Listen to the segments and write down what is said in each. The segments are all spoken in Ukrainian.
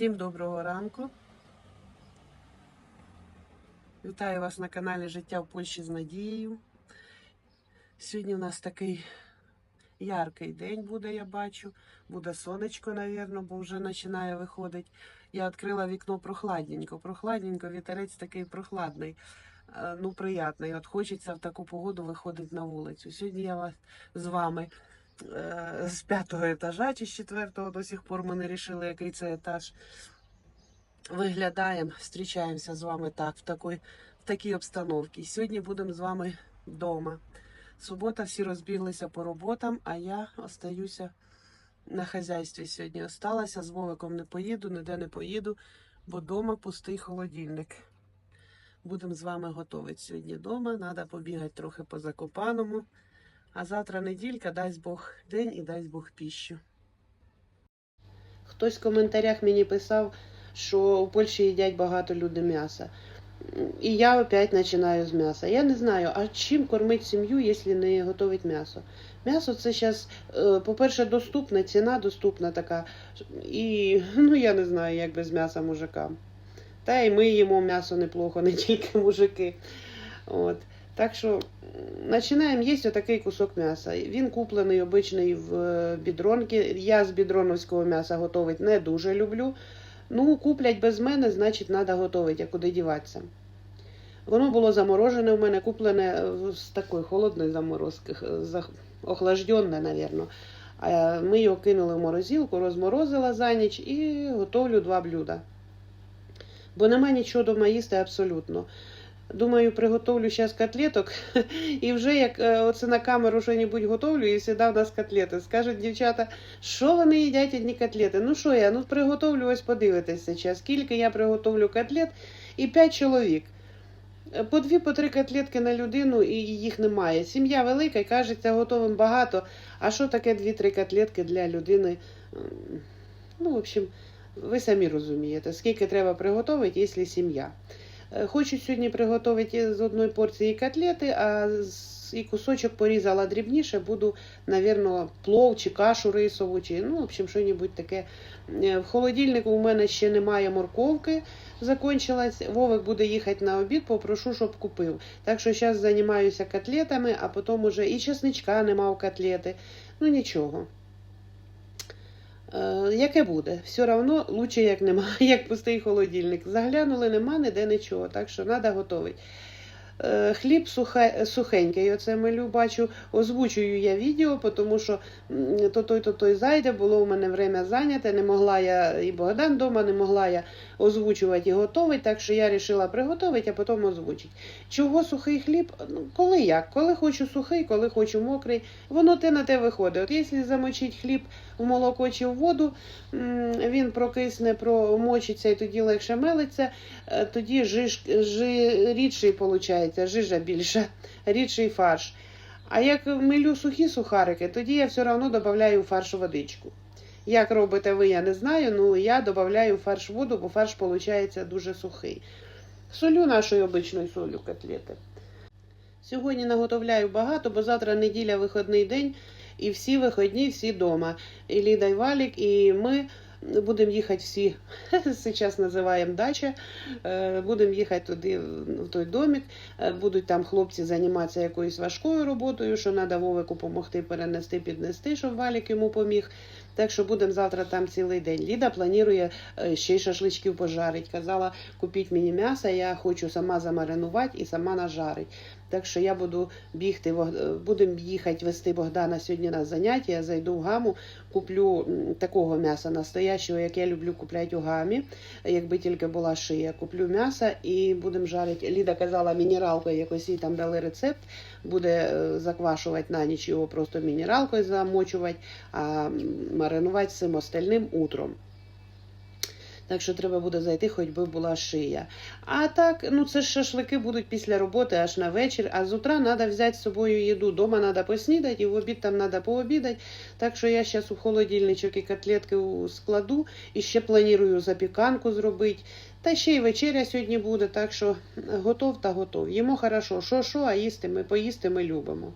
Всім доброго ранку. Вітаю вас на каналі Життя в Польщі з Надією. Сьогодні у нас такий яркий день буде, я бачу. Буде сонечко, напевно, бо вже починає виходити. Я відкрила вікно прохладненько. Прохладненько, вітерець такий прохладний, е, ну приятний. От хочеться в таку погоду виходити на вулицю. Сьогодні я вас з вами з п'ятого етажа чи з четвертого до сих пор ми не рішили, який це етаж. Виглядаємо, зустрічаємося з вами так, в такій, в такій обстановці. Сьогодні будемо з вами вдома. Субота, всі розбіглися по роботам, а я остаюся на хазяйстві сьогодні. Осталася, з Вовиком не поїду, ніде не поїду, бо вдома пустий холодильник. Будемо з вами готувати сьогодні вдома. Треба побігати трохи по Закопаному. А завтра неділька, дасть Бог день і дасть Бог піщу. Хтось в коментарях мені писав, що у Польщі їдять багато люди м'яса. І я опять починаю з м'яса. Я не знаю, а чим кормити сім'ю, якщо не готувати м'ясо. М'ясо це зараз, по-перше, доступне, ціна доступна така. І ну я не знаю, як без м'яса мужикам. Та й ми їмо м'ясо неплохо, не тільки мужики. От. Так що починаємо їсти отакий кусок м'яса. Він куплений обичний в е, бідронки. Я з бідроновського м'яса готувати не дуже люблю. Ну, куплять без мене, значить, треба готувати, а куди діватися. Воно було заморожене у мене, куплене е, з такої холодної заморозки, х- охлажденне, мабуть. А ми його кинули в морозилку, розморозила за ніч і готовлю два блюда. Бо нема нічого дома їсти абсолютно. Думаю, приготовлю зараз котлеток, і вже як е, оце на камеру що-небудь готовлю, і сідав у нас котлети. Скажуть дівчата, що вони їдять одні котлети? Ну що я? Ну приготовлю, ось подивитися зараз. Скільки я приготовлю котлет і 5 чоловік. Е, По дві, по три котлетки на людину, і їх немає. Сім'я велика, і кажеться, готовим багато. А що таке дві-три котлетки для людини? Ну, в общем, ви самі розумієте, скільки треба приготувати, якщо сім'я. Е, Хочу сьогодні приготувати з одної порції котлети, а і кусочок порізала дрібніше, буду, навірно, плов чи кашу рисову, чи ну, в общем, що-небудь таке. Е, В холодильнику у мене ще немає морковки, закончилась. Вовик буде їхати на обід, попрошу, щоб купив. Так що зараз займаюся котлетами, а потім уже і чесничка нема в котлети. Ну нічого. Е, яке буде? Все одно лучше, як нема, як пустий холодильник. Заглянули, нема ніде нічого, так що треба готувати. Е, Хліб сухе, сухенький, оце милю бачу, озвучую я відео, тому що то той, то той зайде, було у мене время зайняте, не могла я, і Богдан вдома, не могла я озвучувати і готувати, так що я вирішила приготувати, а потім озвучити. Чого сухий хліб? Ну, коли як? Коли хочу сухий, коли хочу мокрий, воно те на те виходить. От якщо замочити хліб в молоко чи в воду, він прокисне, промочиться і тоді легше мелиться, е, тоді жиж, жи, рідший виходить, жижа більша, рідший фарш. А як милю сухі сухарики, тоді я все одно додаю фарш водичку. Як робите ви, я не знаю, ну я додаю фарш воду, бо фарш виходить дуже сухий. Солю нашою обичною солю котлети. Сьогодні наготовляю багато, бо завтра неділя вихідний день, і всі вихідні, всі вдома. І Ліда, і Валік, і ми будемо їхати всі, зараз називаємо дача. Е, Будемо їхати туди, в той домик. Е, Будуть там хлопці займатися якоюсь важкою роботою, що треба Вовику допомогти перенести, піднести, щоб Валік йому поміг. Так що будемо завтра там цілий день. Ліда планує е, ще й шашличків пожарить. Казала, купіть мені м'ясо, я хочу сама замаринувати і сама нажарити. Так що я буду бігти, е, будемо їхати вести Богдана сьогодні на заняття. Я зайду в гаму, куплю такого м'яса настоящого, як я люблю купляти у гамі. Якби тільки була шия, куплю м'ясо і будемо жарити. Ліда казала, мінералкою якось їй там дали рецепт. Буде е, заквашувати на ніч його просто мінералкою замочувати, а маринувати цим остальним утром. Так що треба буде зайти, хоч би була шия. А так, ну це ж шашлики будуть після роботи аж на вечір. А з утра треба взяти з собою їду. Дома треба поснідати, і в обід там треба пообідати. Так що я зараз у холодильничок і котлетки складу і ще планую запіканку зробити. Та ще й вечеря сьогодні буде, так що готов та готов. Їмо хорошо, що що, а їсти ми поїсти ми любимо.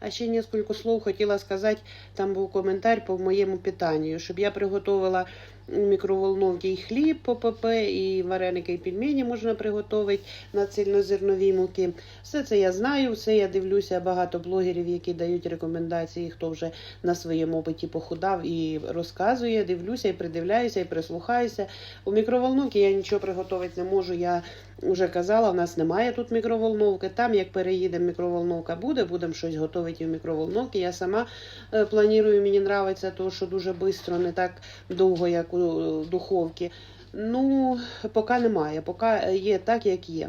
А ще несколько слов хотіла сказати, там був коментар по моєму питанню, щоб я приготувала мікроволновці і хліб ПП, і вареники, і пельмені можна приготувати на цільнозерновій муки. Все це я знаю, все я дивлюся. Багато блогерів, які дають рекомендації, хто вже на своєму опиті похудав і розказує. Дивлюся і придивляюся, і прислухаюся. У мікроволновці я нічого приготувати не можу. Я вже казала, в нас немає тут мікроволновки. Там, як переїдемо, мікроволновка буде, будемо щось готувати в мікроволновці. Я сама е, планую, мені подобається, то що дуже швидко, не так довго, як у духовці. Ну, поки немає, поки є так, як є.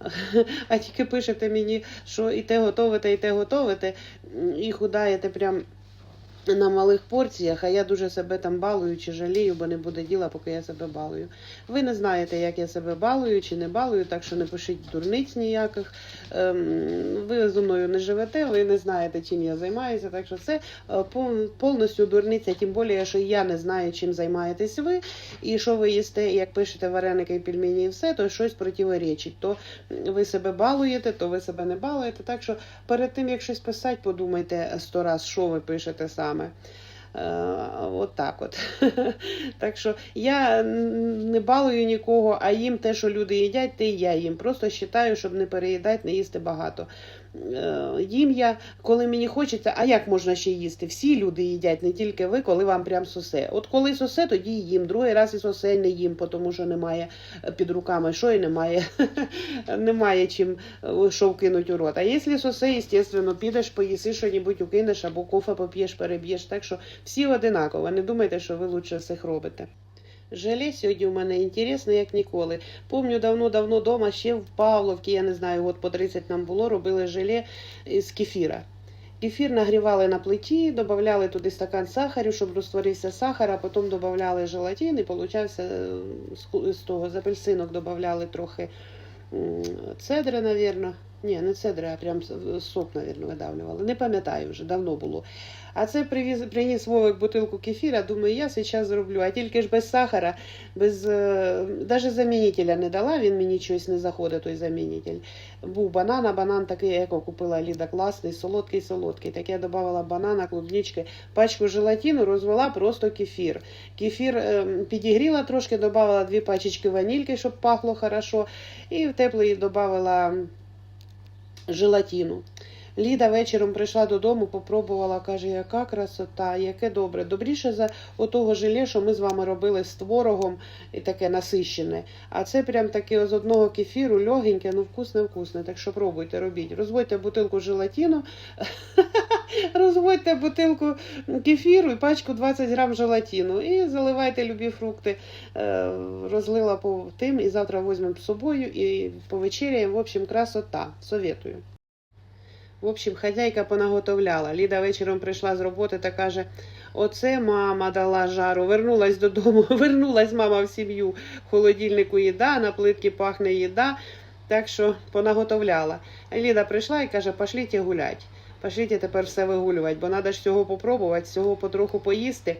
А тільки пишете мені, що і те готовите, і те готовите, і худаєте прям на малих порціях, а я дуже себе там балую чи жалію, бо не буде діла, поки я себе балую. Ви не знаєте, як я себе балую чи не балую, так що не пишіть дурниць ніяких. Ем, Ви зі мною не живете, ви не знаєте, чим я займаюся. Так що це е, повністю дурниця, тим більше, що я не знаю, чим займаєтесь ви, і що ви їсте, як пишете вареники і пельмені і все, то щось противоречить. То ви себе балуєте, то ви себе не балуєте. Так що перед тим, як щось писати, подумайте сто раз, що ви пишете саме. Е, От так от. Так що я не балую нікого, а їм те, що люди їдять, те і я їм. Просто вважаю, щоб не переїдати, не їсти багато. Е, Їм я, коли мені хочеться, а як можна ще їсти? Всі люди їдять, не тільки ви, коли вам прям сосе. От коли сосе, тоді їм. Другий раз і сосе не їм, тому що немає під руками, що і немає. немає чим е, що вкинуть у рот. А якщо сосе, звісно, підеш, поїси що-небудь укинеш або кофе поп'єш, переб'єш. Так що всі одинаково. Не думайте, що ви лучше всіх робите. Желе сьогодні у мене інтересне, як ніколи. Помню, давно-давно вдома, ще в Павловці, я не знаю, год по 30 нам було, робили желе з кефіра. Кефір нагрівали на плиті, додавали туди стакан сахару, щоб розтворився сахар, а потім додавали желатин і получався е, з того, з апельсинок додавали трохи цедри, навірно. Ні, не цедри, а прям сок, навірно, видавлювали. Не пам'ятаю вже, давно було. А це привіз, приніс Вовик бутилку кефіра, думаю, я зараз зроблю, а тільки ж без сахара, без е, навіть замінителя не дала, він мені щось не заходить, той замінитель. Був банан, а банан такий, еко купила Ліда, класний, солодкий, солодкий. Так я додавала банана, клубнички, пачку желатину, розвела просто кефір. Кефір е, підігріла трошки, додавала дві пачечки ванільки, щоб пахло хорошо, і в теплий додавала желатину. Ліда вечором прийшла додому, попробувала, каже, яка красота, яке добре. Добріше за отого желе, що ми з вами робили з творогом і таке насищене. А це прям таке з одного кефіру, легеньке, ну вкусне, вкусне. Так що пробуйте, робіть. Розводьте бутилку желатину, розводьте бутилку кефіру і пачку 20 грам желатину. І заливайте любі фрукти. Е, Розлила по тим і завтра візьмемо з собою і повечеряємо. В общем, красота. Советую. В общем, хазяйка понаготовляла. Ліда вечором прийшла з роботи та каже: Оце мама дала жару. Вернулась додому, вернулась мама в сім'ю. В холодильнику їда, на плитці пахне їда. Так що понаготовляла. Ліда прийшла і каже: пошліть гулять. Пошліть тепер все вигулювати, бо треба ж всього попробувати, всього потроху поїсти.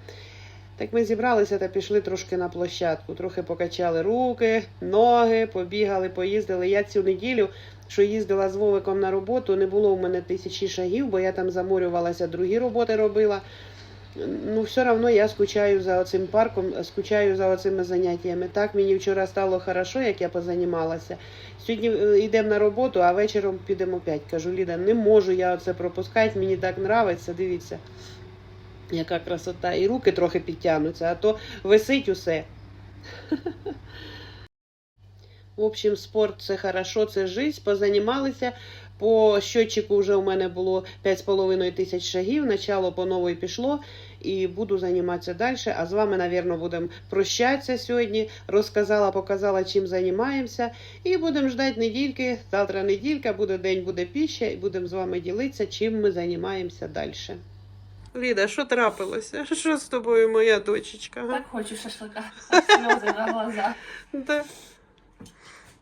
Так ми зібралися та пішли трошки на площадку. Трохи покачали руки, ноги, побігали, поїздили. Я цю неділю, що їздила з Вовиком на роботу, не було у мене тисячі шагів, бо я там заморювалася, другі роботи робила. Ну, все одно я скучаю за оцим парком, скучаю за оцими заняттями. Так мені вчора стало хорошо, як я позанімалася. Сьогодні е, йдемо на роботу, а вечором підемо опять. Кажу, Ліда, не можу я оце пропускати, мені так нравиться, дивіться. Яка красота, і руки трохи підтягнуться, а то висить усе. В общем, спорт це хорошо, це жизнь. Позанімалися. По щотчику вже у мене було 5,5 тисяч шагів. Начало по новій пішло і буду займатися далі. А з вами, напевно, будемо прощатися сьогодні. Розказала, показала, чим займаємося. І будемо ждати недільки. Завтра неділька, буде день, буде піща, і будемо з вами ділитися, чим ми займаємося далі. Ліда, що трапилося? Що з тобою, моя дочечка? га? Так хочу шашлика. Аж Сльози на глазах. Да.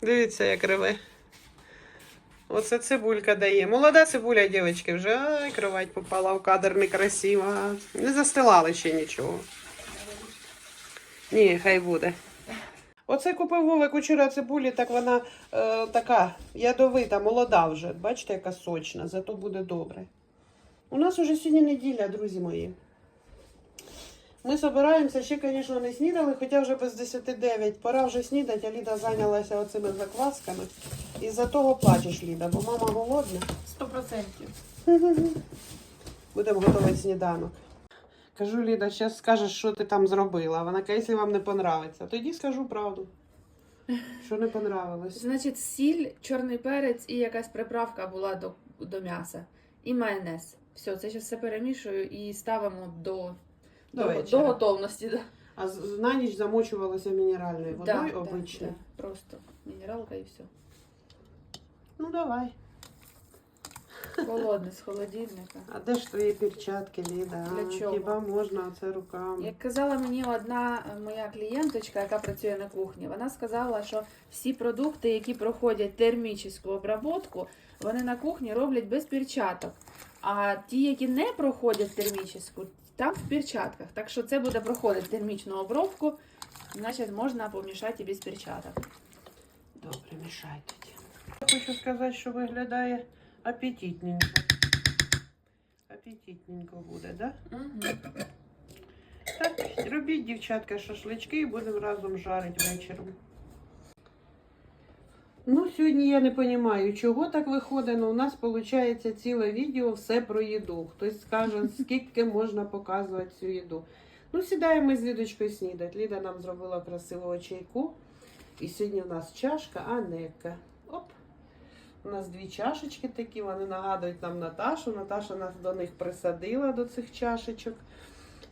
Дивіться, як реве. Оце цибулька дає. Молода цибуля, дівчатки, вже Ай, кровать попала в кадр некрасиво. Не застилали ще нічого. Ні, хай буде. Оце купив Вовик учора цибулі, так вона е, така ядовита, молода вже. Бачите, яка сочна, зато буде добре. У нас уже сьогодні неділя, друзі мої. Ми збираємося, ще, звісно, не снідали, хоча вже без 10-9. Пора вже снідати, а Ліда зайнялася оцими заквасками. І за того плачеш, Ліда, бо мама голодна. Сто процентів. Будемо готувати сніданок. Кажу, Ліда, зараз скажеш, що ти там зробила. Вона каже, якщо вам не понравиться, тоді скажу правду. Що не понравилось. Значить, сіль, чорний перець і якась приправка була до, до м'яса. І майонез. Все, це зараз все перемішую і ставимо до, До до, до готовності. Да. А на ніч замочувалася мінеральною водою да, обичною. да. Просто мінералка і все. Ну давай. Холодне з холодильника. А де ж твої перчатки, Ліда? Для чого? Хіба можна оце руками? Як казала мені одна моя клієнточка, яка працює на кухні, вона сказала, що всі продукти, які проходять термічну обробку, вони на кухні роблять без перчаток. А ті, які не проходять термічну, там в перчатках. Так що це буде проходити термічну обробку, значить можна помішати і без перчаток. Добре, мішай тоді. Хочу сказати, що виглядає апетитненько. Апетитненько буде, да? Так, робіть, дівчатка, шашлички і будемо разом жарити вечором. Сьогодні я не розумію, чого так виходить, але у нас виходить ціле відео все про їду. Хтось скаже, скільки можна показувати цю їду. Ну, сідаємо з Лідочкою снідати. Ліда нам зробила красивого чайку. І сьогодні у нас чашка Анека. Оп. У нас дві чашечки такі, вони нагадують нам Наташу. Наташа нас до них присадила до цих чашечок.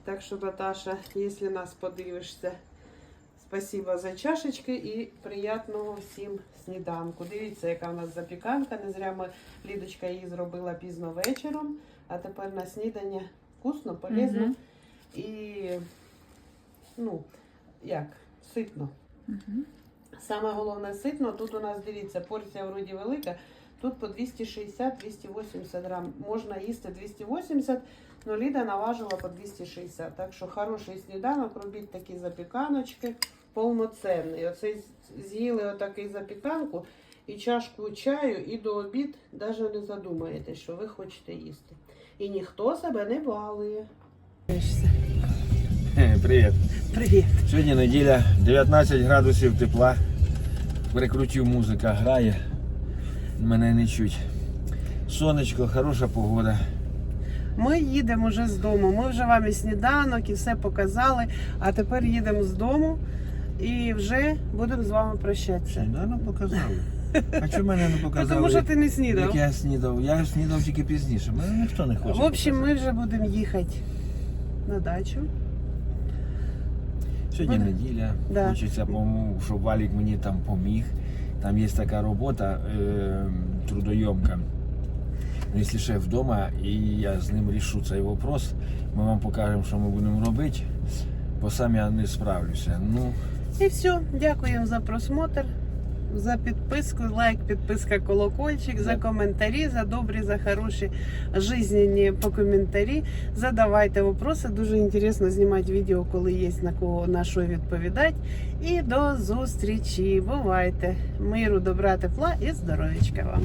Так що, Наташа, якщо нас подивишся, спасибо за чашечки і приятного всім сніданку. Дивіться, яка у нас запіканка. Не зря ми Лідочка її зробила пізно вечором, а тепер на снідання вкусно, полезно Мгм. і ну, як, ситно. Мгм. Саме головне ситно. Тут у нас дивіться, порція вроді велика. Тут по 260-280 грам. Можна їсти 280, але Ліда наважила по 260. Так що хороший сніданок, робіть такі запіканочки, повноцінний. Оце з'їли отакий запіканку і чашку чаю, і до обід навіть не задумаєте, що ви хочете їсти. І ніхто себе не балує. Привіт. Привіт. Сьогодні неділя, 19 градусів тепла. Прикрутив музика грає. Мене не чуть. Сонечко, хороша погода. Ми їдемо вже з дому. Ми вже вам і сніданок, і все показали. А тепер їдемо з дому і вже будемо з вами прощатися. Сніданок показали. А чому мене не показали? Тому що ти не Як я снідав? Я снідав тільки пізніше. Мене ніхто не хоче. В общем, показати. ми вже будемо їхати на дачу. Сьогодні буде- неділя. Да. Хочеться, по-моєму, щоб Валік мені там поміг. Там є така робота е, трудойомка. Ну, Якщо шеф вдома і я з ним рішу цей вопрос, ми вам покажемо, що ми будемо робити, бо сам я не справлюся. Ну, І все. Дякуємо за просмотр, за підписку, лайк, підписка, колокольчик, за коментарі, за добрі, за хороші жизненні по коментарі. Задавайте вопроси. Дуже інтересно знімати відео, коли є на кого на що відповідати. І до зустрічі. Бувайте. Миру, добра, тепла і здоров'ячка вам.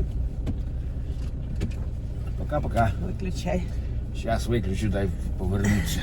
пока-пока. Виключай. Зараз виключу, дай повернуться.